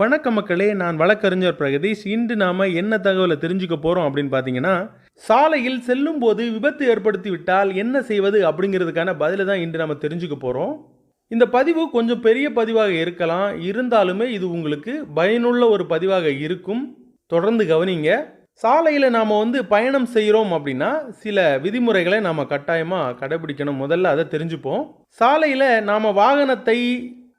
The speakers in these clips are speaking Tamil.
வணக்க மக்களே நான் வழக்கறிஞர் பிரகதீஷ். இன்று நாம என்ன தகவலை தெரிஞ்சுக்க போறோம் அப்படின்னு பார்த்தீங்கன்னா சாலையில் செல்லும் போது விபத்து ஏற்படுத்தி விட்டால் என்ன செய்வது அப்படிங்கிறதுக்கான பதிலை தான் இன்று நம்ம தெரிஞ்சுக்க போறோம். இந்த பதிவு கொஞ்சம் பெரிய பதிவாக இருக்கலாம். இருந்தாலுமே இது உங்களுக்கு பயனுள்ள ஒரு பதிவாக இருக்கும். தொடர்ந்து கவனிங்க. சாலையில் நாம் வந்து பயணம் செய்கிறோம் அப்படின்னா சில விதிமுறைகளை நாம் கட்டாயமாக கடைபிடிக்கணும். முதல்ல அதை தெரிஞ்சுப்போம். சாலையில் நாம் வாகனத்தை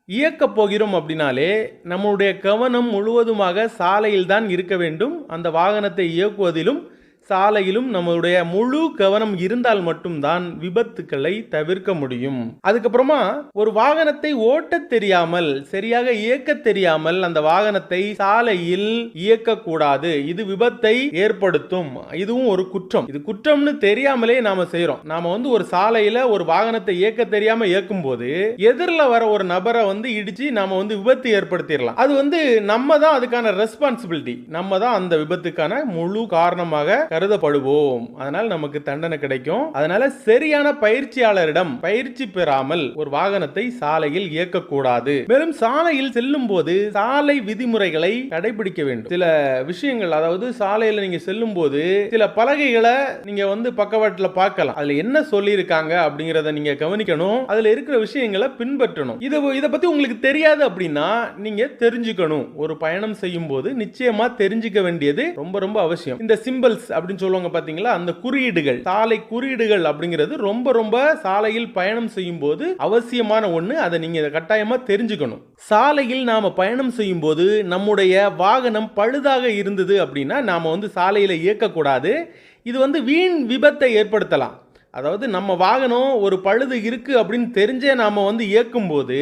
இயக்கப் போகிறோம் அப்படின்னாலே நம்மளுடைய கவனம் முழுவதுமாக சாலையில் தான் இருக்க வேண்டும். அந்த வாகனத்தை இயக்குவதிலும் சாலையிலும் நம்மளுடைய முழு கவனம் இருந்தால் மட்டும்தான் விபத்துக்களை தவிர்க்க முடியும். அதுக்கப்புறமா ஒரு வாகனத்தை ஓட்டத் தெரியாமல் சரியாக இயக்க தெரியாமல் அந்த வாகனத்தை சாலையில் இயக்கக்கூடாது. இது விபத்தை ஏற்படுத்தும். இதுவும் ஒரு குற்றம். இது குற்றம்னு தெரியாமலே நாம செய்யறோம் நாம வந்து ஒரு சாலையில ஒரு வாகனத்தை இயக்க தெரியாம இயக்கும் போது எதிரில் வர ஒரு நபரை வந்து இடிச்சு நாம வந்து விபத்து ஏற்படுத்திடலாம். அது வந்து நம்ம தான் அதுக்கான ரெஸ்பான்சிபிலிட்டி நம்ம தான் அந்த விபத்துக்கான முழு காரணமாக கருதப்படுவோம். அதனால் நமக்கு தண்டனை கிடைக்கும். அதனால சரியான பயிற்சியாளரிடம் பயிற்சி பெறாமல் ஒரு வாகனத்தை சாலையில் இயக்கக்கூடாது. மேலும் சாலையில் செல்லும் போது சாலை விதிமுறைகளை கடைபிடிக்க வேண்டும். சில விஷயங்கள் அதாவது சாலையில் நீங்க செல்லும் போது சில பலகைகளை நீங்க வந்து பக்கவாட்டில் பார்க்கலாம். அதுல என்ன சொல்லியிருக்காங்க அப்படிங்கிறத நீங்க கவனிக்கணும். அதுல இருக்கிற விஷயங்களை பின்பற்றணும். இது இதை பத்தி உங்களுக்கு தெரியாது அப்படின்னா நீங்க தெரிஞ்சுக்கணும். ஒரு பயணம் செய்யும் போது நிச்சயமா தெரிஞ்சுக்க வேண்டியது ரொம்ப ரொம்ப அவசியம். இந்த சிம்பிள்ஸ் அப்படின்னு சொல்லுவாங்க பார்த்தீங்களா அந்த குறியீடுகள் சாலை குறியீடுகள் அப்படிங்கிறது ரொம்ப ரொம்ப சாலையில் பயணம் செய்யும் போது அவசியமான ஒன்று அதை நீங்கள் கட்டாயமாக தெரிஞ்சுக்கணும். சாலையில் நாம் பயணம் செய்யும் போது நம்முடைய வாகனம் பழுதாக இருந்தது அப்படின்னா நாம் வந்து சாலையில் இயக்கக்கூடாது. இது வந்து வீண் விபத்தை ஏற்படுத்தலாம். அதாவது நம்ம வாகனம் ஒரு பழுது இருக்குது அப்படின்னு தெரிஞ்சே நாம் வந்து இயக்கும்போது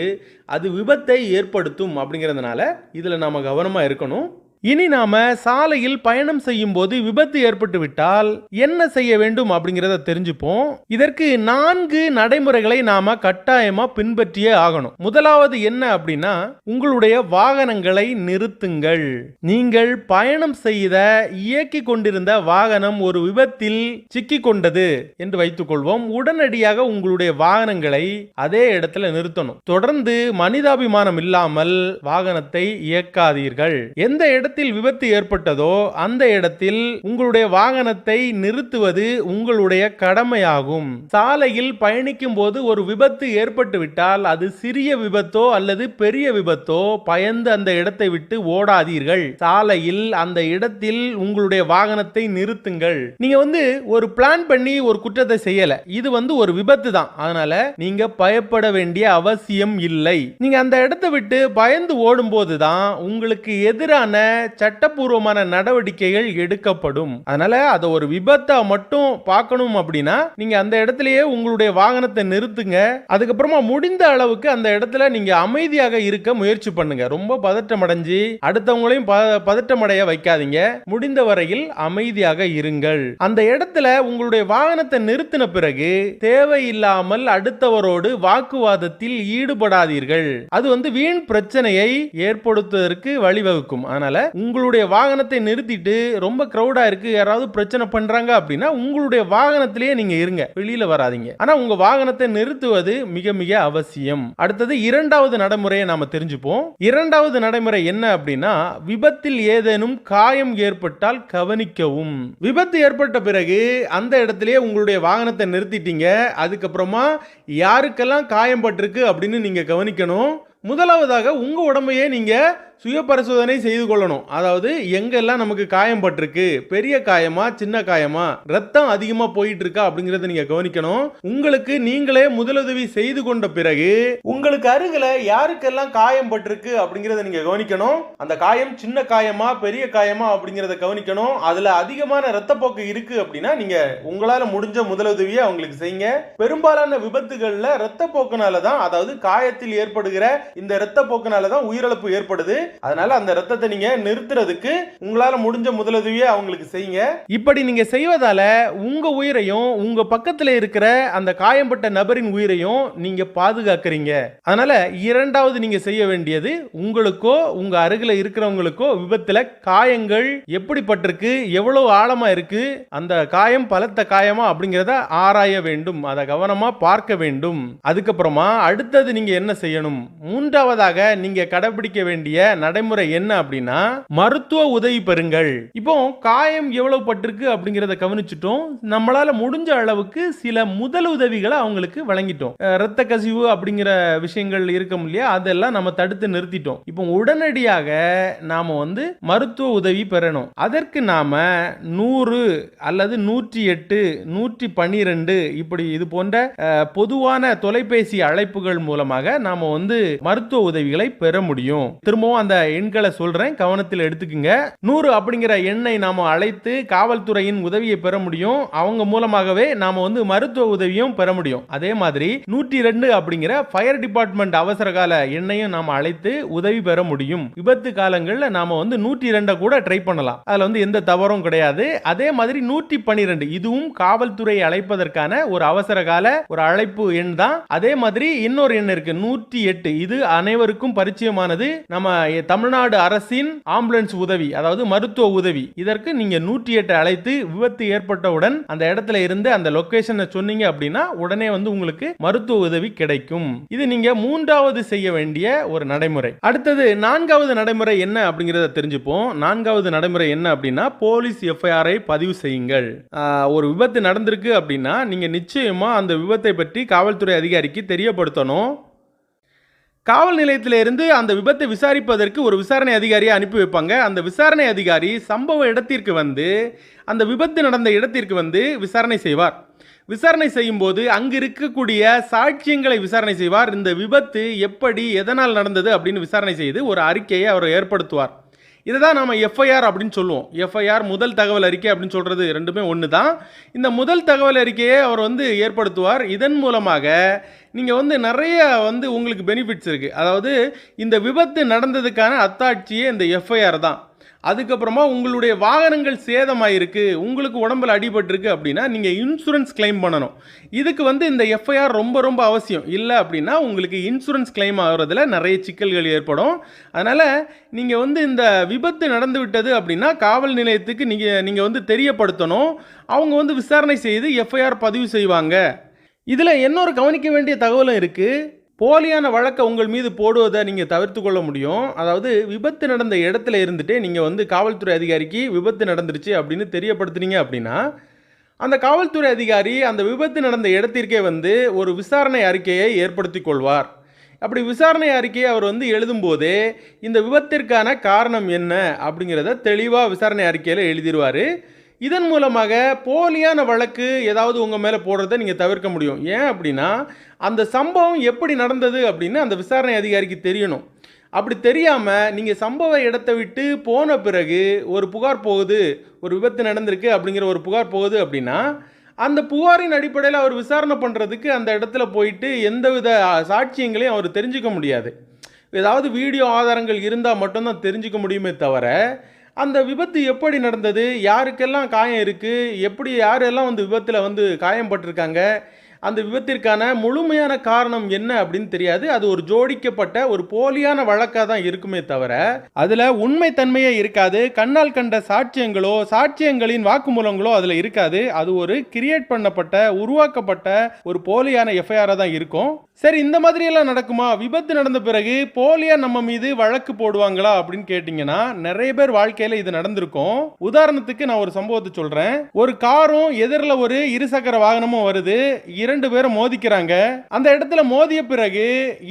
அது விபத்தை ஏற்படுத்தும் அப்படிங்கிறதுனால இதில் நாம் கவனமாக இருக்கணும். இனி நாம சாலையில் பயணம் செய்யும் போது விபத்து ஏற்பட்டு விட்டால் என்ன செய்ய வேண்டும் அப்படிங்கிறத தெரிஞ்சுப்போம். இதற்கு நான்கு நடைமுறைகளை நாம கட்டாயமா பின்பற்றியே ஆகணும். முதலாவது என்ன அப்படின்னா உங்களுடைய வாகனங்களை நிறுத்துங்கள். நீங்கள் பயணம் செய்த இயக்கி கொண்டிருந்த வாகனம் ஒரு விபத்தில் சிக்கி கொண்டது என்று வைத்துக்கொள்வோம். உடனடியாக உங்களுடைய வாகனங்களை அதே இடத்துல நிறுத்தணும். தொடர்ந்து மனிதாபிமானம் இல்லாமல் வாகனத்தை இயக்காதீர்கள். எந்த இடத்து விபத்து ஏற்பட்டதோ அந்த இடத்தில் உங்களுடைய வாகனத்தை நிறுத்துவது உங்களுடைய கடமையாகும். சாலையில் பயணிக்கும் போது ஒரு விபத்து ஏற்பட்டுவிட்டால் அது சிறிய விபத்தோ அல்லது பெரிய விபத்தோ பயந்து அந்த இடத்தை விட்டு ஓடாதீர்கள். சாலையில் அந்த இடத்தில் உங்களுடைய வாகனத்தை நிறுத்துங்கள். நீங்க வந்து ஒரு பிளான் பண்ணி ஒரு குற்றத்தை செய்யல. இது வந்து ஒரு விபத்து தான். அதனால நீங்க பயப்பட வேண்டிய அவசியம் இல்லை. நீங்க அந்த இடத்தை விட்டு பயந்து ஓடும் தான் உங்களுக்கு எதிரான சட்டப்பூர்வமான நடவடிக்கைகள் எடுக்கப்படும். அதனால அதை ஒரு விபத்தா மட்டும் பார்க்கணும் அப்படின்னா நீங்க அந்த இடத்துலயே உங்களுடைய வாகனத்தை நிறுத்துங்க. அதுக்கப்புறமா முடிந்த அளவுக்கு அந்த இடத்துல நீங்க அமைதியாக இருக்க முயற்சி பண்ணுங்க. ரொம்ப பதட்டம் அடைஞ்சு அடுத்தவங்களையும் பதட்டமடைய வைக்காதீங்க. முடிந்த வரையில் அமைதியாக இருங்கள். அந்த இடத்துல உங்களுடைய வாகனத்தை நிறுத்தின பிறகு தேவையில்லாமல் அடுத்தவரோடு வாக்குவாதத்தில் ஈடுபடாதீர்கள். அது வந்து வீண் பிரச்சனையை ஏற்படுத்துவதற்கு வழிவகுக்கும். அதனால உங்களுடைய வாகனத்தை நிறுத்திட்டு ரொம்ப கிரௌடா இருக்கு யாராவது பிரச்சனை பண்றாங்க அப்படின்னா உங்களுடைய வாகனத்திலேயே நீங்க இருங்க. வெளியில வராதீங்க. ஆனா உங்க வாகனத்தை நிறுத்துவது மிக மிக அவசியம். அடுத்தது இரண்டாவது நடைமுறையை நாம தெரிஞ்சுப்போம். இரண்டாவது நடைமுறை என்ன அப்படின்னா விபத்தில் ஏதேனும் காயம் ஏற்பட்டால் கவனிக்கவும். விபத்து ஏற்பட்ட பிறகு அந்த இடத்திலேயே உங்களுடைய வாகனத்தை நிறுத்திட்டீங்க. அதுக்கப்புறமா யாருக்கெல்லாம் காயம் பட்டிருக்கு அப்படின்னு நீங்க கவனிக்கணும். முதலாவதாக உங்க உடம்பையே நீங்க சுய பரிசோதனை செய்து கொள்ளணும். அதாவது எங்கெல்லாம் நமக்கு காயம் பட்டிருக்கு பெரிய காயமா சின்ன காயமா ரத்தம் அதிகமா போயிட்டு இருக்கா அப்படிங்கறத நீங்க கவனிக்கணும். உங்களுக்கு நீங்களே முதலுதவி செய்து கொண்ட பிறகு உங்களுக்கு அருகில யாருக்கெல்லாம் காயம் பட்டிருக்கு அப்படிங்கறத நீங்க கவனிக்கணும். அந்த காயம் சின்ன காயமா பெரிய காயமா அப்படிங்கறத கவனிக்கணும். அதுல அதிகமான ரத்தப்போக்கு இருக்கு அப்படின்னா நீங்க உங்களால முடிஞ்ச முதலுதவியை அவங்களுக்கு செய்யுங்க. பெரும்பாலான விபத்துகள்ல ரத்தப்போக்குனால தான் அதாவது காயத்தில் ஏற்படுகிற இந்த ரத்தப்போக்குனால தான் உயிரிழப்பு ஏற்படுது. அதனால அந்த ரத்தத்தை நீங்க நிறுத்துறதுக்கு உங்களால முடிஞ்ச முதலுதவியை அவங்களுக்கு செய்யுங்க. இப்படி நீங்க செய்வதால உங்க உயிரையும் உங்க பக்கத்துல இருக்கிற அந்த காயம்பட்ட நபரின் உயிரையும் நீங்க பாதுகாக்கிறீங்க. அதனால இரண்டாவது நீங்க செய்ய வேண்டியது உங்களுக்கோ உங்க அருகில இருக்கிறவங்களுக்கோ விபத்துல காயங்கள் எப்படிப்பட்டிருக்கு எவ்வளவு ஆழமா இருக்கு அந்த காயம் பலத்த காயமா அப்படிங்கிறத ஆராய வேண்டும் அதை கவனமா பார்க்க வேண்டும். அதுக்கப்புறமா அடுத்தது நீங்க என்ன செய்யணும்? மூன்றாவதாக நீங்க கடைபிடிக்க வேண்டிய நடைமுறை என்ன அப்படின்னா மருத்துவ உதவி பெறுங்கள். இப்போ காயம் எவ்வளவு பட்டிருக்கு அப்படிங்கிறத கவனிச்சிட்டோம். நம்மளால முடிஞ்ச அளவுக்கு சில முதல் உதவிகளை அவங்களுக்கு வழங்கிட்டோம். ரத்த கசிவு அப்படிங்கிற விஷயங்கள் இருக்கும் இல்லையா? அதெல்லாம் நம்ம தடுத்து நிறுத்திட்டோம். இப்போ உடனடியாக நாம வந்து மருத்துவ உதவி பெறணும். அதற்கு நாம நூறு அல்லது நூற்றி எட்டு நூற்றி பன்னிரெண்டு இப்படி இது போன்ற பொதுவான தொலைபேசி அழைப்புகள் மூலமாக நாம வந்து மருத்துவ உதவிகளை பெற முடியும். திரும்பவும் அந்த எண்களை சொல்றேன். கவனத்தில் எடுத்துக்குங்க. நூறு அப்படிங்கிற எண்ணை நாம அழைத்து காவல்துறையின் உதவியை பெற முடியும். அவங்க மூலமாகவே நாம வந்து மருத்துவ உதவியும் பெற முடியும். அதே மாதிரி நூற்றி ரெண்டு அப்படிங்கிற ஃபயர் டிபார்ட்மெண்ட் அவசர கால எண்ணையும் நாம அழைத்து உதவி பெற முடியும். விபத்து காலங்கள்ல நாம வந்து நூற்றி ரெண்டை கூட ட்ரை பண்ணலாம். அதுல வந்து எந்த தவறும் கிடையாது. அதே மாதிரி நூற்றி பன்னிரெண்டு இதுவும் காவல்துறை அழைப்பதற்கான ஒரு அவசர கால ஒரு அழைப்பு எண் தான். அதே மாதிரி இன்னொரு எண் இருக்கு நூற்றி எட்டு. இது அனைவருக்கும் பரிச்சயமானது. நம்ம தமிழ்நாடு அரசின் ஆம்புலன்ஸ் உதவி அதாவது மருத்துவ உதவி. இதற்கு நீங்க நூற்றி எட்டு அழைத்து விபத்து ஏற்பட்டவுடன் அந்த இடத்துல இருந்து அந்த லொகேஷனை சொன்னீங்க அப்படின்னா உடனே வந்து உங்களுக்கு மருத்துவ உதவி கிடைக்கும். இது நீங்க மூன்றாவது செய்ய வேண்டிய ஒரு நடைமுறை. அடுத்தது நான்காவது நடைமுறை என்ன அப்படிங்கறத தெரிஞ்சுப்போம். நான்காவது நடைமுறை என்ன அப்படின்னா போலீஸ் எஃப்ஐஆரை பதிவு செய்யுங்கள். ஒரு விபத்து நடந்திருக்கு அப்படின்னா நீங்க நிச்சயமா அந்த விபத்தை பற்றி காவல்துறை அதிகாரிக்கு தெரியப்படுத்தணும். காவல் நிலையத்திலிருந்து அந்த விபத்தை விசாரிப்பதற்கு ஒரு விசாரணை அதிகாரியை அனுப்பி வைப்பாங்க. அந்த விசாரணை அதிகாரி சம்பவ இடத்திற்கு வந்து அந்த விபத்து நடந்த இடத்திற்கு வந்து விசாரணை செய்வார். விசாரணை செய்யும்போது அங்கு இருக்கக்கூடிய சாட்சியங்களை விசாரணை செய்வார். இந்த விபத்து எப்படி எதனால் நடந்தது அப்படின்னு விசாரணை செய்து ஒரு அறிக்கையை அவர் ஏற்படுத்துவார். இதை தான் நம்ம எஃப்ஐஆர் அப்படின்னு சொல்லுவோம். எஃப்ஐஆர் முதல் தகவல் அறிக்கை அப்படின்னு சொல்கிறது ரெண்டுமே ஒன்று தான் இந்த முதல் தகவல் அறிக்கையை அவர் வந்து ஏற்படுத்துவார். இதன் மூலமாக நீங்கள் வந்து நிறைய வந்து உங்களுக்கு பெனிஃபிட்ஸ் இருக்குது அதாவது இந்த விபத்து நடந்ததுக்கான அத்தாட்சியே இந்த எஃப்ஐஆர் தான். அதுக்கப்புறமா உங்களுடைய வாகனங்கள் சேதமாயிருக்கு உங்களுக்கு உடம்புல அடிபட்டிருக்கு அப்படின்னா நீங்கள் இன்சூரன்ஸ் கிளைம் பண்ணணும். இதுக்கு வந்து இந்த எஃப்ஐஆர் ரொம்ப ரொம்ப அவசியம். இல்லை அப்படின்னா உங்களுக்கு இன்சூரன்ஸ் கிளைம் ஆகிறதுல நிறைய சிக்கல்கள் ஏற்படும். அதனால் நீங்கள் வந்து இந்த விபத்து நடந்து விட்டது அப்படின்னா காவல் நிலையத்துக்கு நீங்கள் நீங்கள் வந்து தெரியப்படுத்தணும். அவங்க வந்து விசாரணை செய்து எஃப்ஐஆர் பதிவு செய்வாங்க. இதில் இன்னொரு கவனிக்க வேண்டிய தகவலும் இருக்குது போலியான வழக்கை உங்கள் மீது போடுவதை நீங்கள் தவிர்த்து கொள்ள முடியும். அதாவது விபத்து நடந்த இடத்துல இருந்துட்டே நீங்கள் வந்து காவல்துறை அதிகாரிக்கு விபத்து நடந்துருச்சு அப்படின்னு தெரியப்படுத்துனீங்க அப்படின்னா அந்த காவல்துறை அதிகாரி அந்த விபத்து நடந்த இடத்திற்கே வந்து ஒரு விசாரணை அறிக்கையை ஏற்படுத்தி கொள்வார். அப்படி விசாரணை அறிக்கையை அவர் வந்து எழுதும்போதே இந்த விபத்திற்கான காரணம் என்ன அப்படிங்கிறத தெளிவாக விசாரணை அறிக்கையில் எழுதிடுவார் இதன் மூலமாக போலியான வழக்கு ஏதாவது உங்கள் மேலே போடுறதை நீங்கள் தவிர்க்க முடியும். ஏன் அப்படின்னா அந்த சம்பவம் எப்படி நடந்தது அப்படின்னு அந்த விசாரணை அதிகாரிக்கு தெரியணும். அப்படி தெரியாமல் நீங்கள் சம்பவ இடத்தை விட்டு போன பிறகு ஒரு புகார் போகுது ஒரு விபத்து நடந்திருக்கு அப்படிங்கிற ஒரு புகார் போகுது அப்படின்னா அந்த புகாரின் அடிப்படையில் அவர் விசாரணை பண்ணுறதுக்கு அந்த இடத்துல போயிட்டு எந்தவித சாட்சியங்களையும் அவர் தெரிஞ்சுக்க முடியாது. ஏதாவது வீடியோ ஆதாரங்கள் இருந்தால் மட்டும்தான் தெரிஞ்சுக்க முடியுமே தவிர அந்த விபத்து எப்படி நடந்தது? யாருக்கெல்லாம் காயம் இருக்குது எப்படி யாரெல்லாம் வந்து விபத்தில் வந்து காயம்பட்டிருக்காங்க அந்த விபத்திற்கான முழுமையான காரணம் என்ன அப்படின்னு தெரியாது. அது ஒரு ஜோடிக்கப்பட்ட ஒரு போலியான வழக்காக தான் இருக்குமே தவிர அதில் உண்மைத்தன்மையே இருக்காது. கண்ணால் கண்ட சாட்சியங்களோ சாட்சியங்களின் வாக்குமூலங்களோ அதில் இருக்காது. அது ஒரு கிரியேட் பண்ணப்பட்ட உருவாக்கப்பட்ட ஒரு போலியான எஃப்ஐஆராக தான் இருக்கும். சரி இந்த மாதிரியெல்லாம் நடக்குமா? விபத்து நடந்த பிறகு போலியா நம்ம மீது வழக்கு போடுவாங்களா அப்படின்னு கேட்டிங்கன்னா நிறைய பேர் வாழ்க்கையில் இது நடந்திருக்கும். உதாரணத்துக்கு நான் ஒரு சம்பவத்தை சொல்கிறேன் ஒரு காரும் எதிரில் ஒரு இருசக்கர வாகனமும் வருது. இரண்டு பேரும் மோதிக்கிறாங்க. அந்த இடத்துல மோதிய பிறகு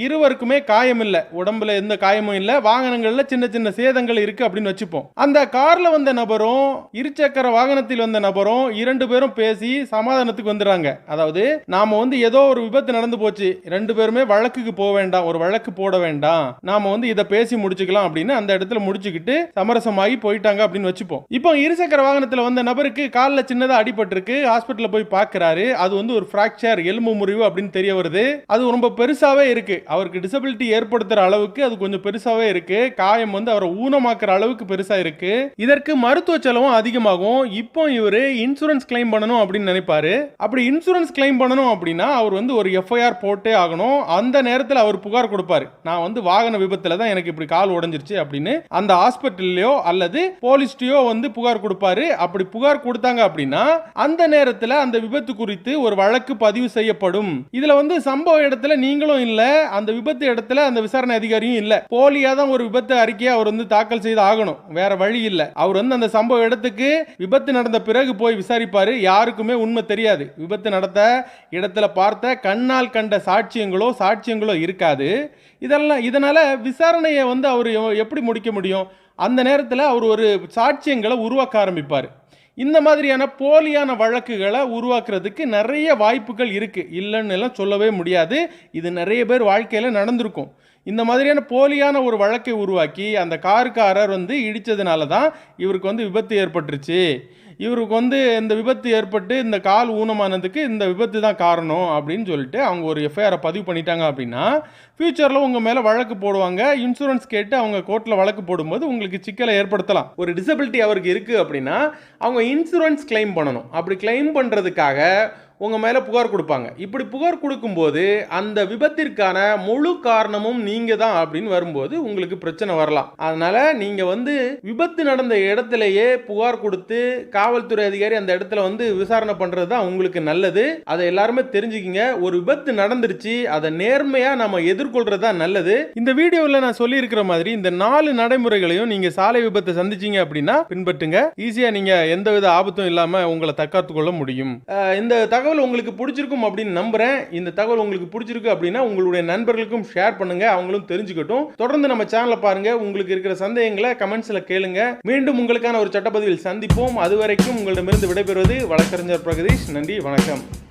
இருவருக்குமே காயம் இல்லை உடம்புல எந்த காயமும் இல்லை. வாகனங்களில் சின்ன சின்ன சேதங்கள் இருக்குது அப்படின்னு வச்சுப்போம். அந்த காரில் வந்த நபரும் இருசக்கர வாகனத்தில் வந்த நபரும் இரண்டு பேரும் பேசி சமாதானத்துக்கு வந்துடுறாங்க. அதாவது நாம் வந்து ஏதோ ஒரு விபத்து நடந்து போச்சு. ரெண்டு பேருமே வழக்குக்கு போக வேண்டாம் ஒரு வழக்கு போட வேண்டாம். நாம வந்து இதை பேசி முடிச்சுக்கலாம் அப்படின்னு அந்த இடத்துல முடிச்சுக்கிட்டு சமரசமாகி போயிட்டாங்க அப்படின்னு வச்சுப்போம். இப்போ இருசக்கர வாகனத்தில் வந்த நபருக்கு காலில் சின்னதாக அடிபட்டிருக்கு. ஹாஸ்பிட்டலில் போய் பார்க்கறாரு. அது வந்து ஒரு ஃப்ராக்சர் எலும்பு முறிவு அப்படின்னு தெரிய வருது. அது ரொம்ப பெருசாகவே இருக்கு. அவருக்கு டிசபிலிட்டி ஏற்படுத்துற அளவுக்கு அது கொஞ்சம் பெருசாகவே இருக்கு. காயம் வந்து அவரை ஊனமாக்குற அளவுக்கு பெருசாக இருக்கு. இதற்கு மருத்துவ செலவும் அதிகமாகும். இப்போ இவர் இன்சூரன்ஸ் கிளைம் பண்ணணும் அப்படின்னு நினைப்பாரு. அப்படி இன்சூரன்ஸ் கிளைம் பண்ணணும் அப்படின்னா அவர் வந்து ஒரு எஃப்ஐஆர் போட்டு ஆகணும். அந்த நேரத்தில் அவர் புகார் கொடுப்பார். நான் வந்து வாகன விபத்தில் தான் எனக்கு இப்படி கால் உடஞ்சிருச்சு அப்படின்னு அந்த ஹாஸ்பிட்டல்லையோ அல்லது போலீஸ்டையோ வந்து புகார் கொடுப்பாரு. அப்படி புகார் கொடுத்தாங்க அப்படின்னா அந்த நேரத்தில் அந்த விபத்து குறித்து ஒரு வழக்கு பதிவு செய்யப்படும். இதுல வந்து சம்பவ இடத்துல நீங்களும் இல்ல அந்த விபத்து இடத்துல அந்த விசாரணை அதிகாரியும் இல்ல. போலியா தான் ஒரு விபத்து அறிக்கையை அவர் வந்து தாக்கல் செய்து ஆகணும். வேற வழி இல்ல. அவர் வந்து அந்த சம்பவ இடத்துக்கு விபத்து நடந்த பிறகு போய் விசாரிப்பாரு. யாருக்குமே உண்மை தெரியாது. விபத்து நடத்த இடத்துல பார்த்த கண்ணால் கண்ட சாட்சியங்களோ சாட்சியங்களோ இருக்காது. இதெல்லாம் இதனால் விசாரணையை வந்து அவர் எப்படி முடிக்க முடியும்? அந்த நேரத்தில் அவர் ஒரு சாட்சியங்களை உருவாக்க ஆரம்பிப்பார். இந்த மாதிரியான போலியான வழக்குகளை உருவாக்குறதுக்கு நிறைய வாய்ப்புகள் இருக்குது இல்லைன்னு எல்லாம் சொல்லவே முடியாது. இது நிறைய பேர் வாழ்க்கையில் நடந்திருக்கும். இந்த மாதிரியான போலியான ஒரு வழக்கை உருவாக்கி அந்த காருக்காரர் வந்து இடித்ததுனால தான் இவருக்கு வந்து விபத்து ஏற்பட்டுருச்சு. இவருக்கு வந்து இந்த விபத்து ஏற்பட்டு இந்த கால் ஊனமானதுக்கு இந்த விபத்து தான் காரணம் அப்படின்னு சொல்லிட்டு அவங்க ஒரு எஃப்ஐஆரை பதிவு பண்ணிட்டாங்க அப்படின்னா ஃப்யூச்சரில் உங்கள் மேலே வழக்கு போடுவாங்க. இன்சூரன்ஸ் கேட்டு அவங்க கோர்ட்டில் வழக்கு போடும்போது உங்களுக்கு சிக்கலை ஏற்படுத்தலாம். ஒரு டிசபிலிட்டி அவருக்கு இருக்குது அப்படின்னா அவங்க இன்சூரன்ஸ் கிளைம் பண்ணணும். அப்படி கிளைம் பண்ணுறதுக்காக உங்கள் மேலே புகார் கொடுப்பாங்க. இப்படி புகார் கொடுக்கும்போது அந்த விபத்திற்கான முழு காரணமும் நீங்கள் தான் அப்படின்னு வரும்போது உங்களுக்கு பிரச்சனை வரலாம். அதனால் நீங்கள் வந்து விபத்து நடந்த இடத்துலையே புகார் கொடுத்து காவல்துறை அதிகாரி அந்த இடத்துல வந்து விசாரணை பண்ணுறது தான் உங்களுக்கு நல்லது. அதை எல்லாருமே தெரிஞ்சுக்கிங்க. ஒரு விபத்து நடந்துருச்சு அதை நேர்மையாக நம்ம எதிர்கொள்கிறது தான் நல்லது. இந்த வீடியோவில் நான் சொல்லியிருக்கிற மாதிரி இந்த நாலு நடைமுறைகளையும் நீங்கள் சாலை விபத்தை சந்திச்சீங்க அப்படின்னா பின்பற்றுங்க. ஈஸியாக நீங்கள் எந்தவித ஆபத்தும் இல்லாமல் உங்களை தற்காத்து கொள்ள முடியும் இந்த தகவல் தகவல் உங்களுக்கு பிடிச்சிருக்கும் அப்படின்னு நம்புறேன். இந்த தகவல் உங்களுக்கு பிடிச்சிருக்கு அப்படின்னா உங்களுடைய நண்பர்களுக்கும் ஷேர் பண்ணுங்க. அவங்களும் தெரிஞ்சுக்கட்டும். தொடர்ந்து நம்ம சேனலை பாருங்க. உங்களுக்கு இருக்கிற சந்தேகங்களை கமெண்ட்ஸ்ல கேளுங்க. மீண்டும் உங்களுக்கான ஒரு சட்டப்பதிவில் சந்திப்போம். அதுவரைக்கும் உங்களிடமிருந்து விடைபெறுவது வழக்கறிஞர் பிரகதீஷ். நன்றி வணக்கம்.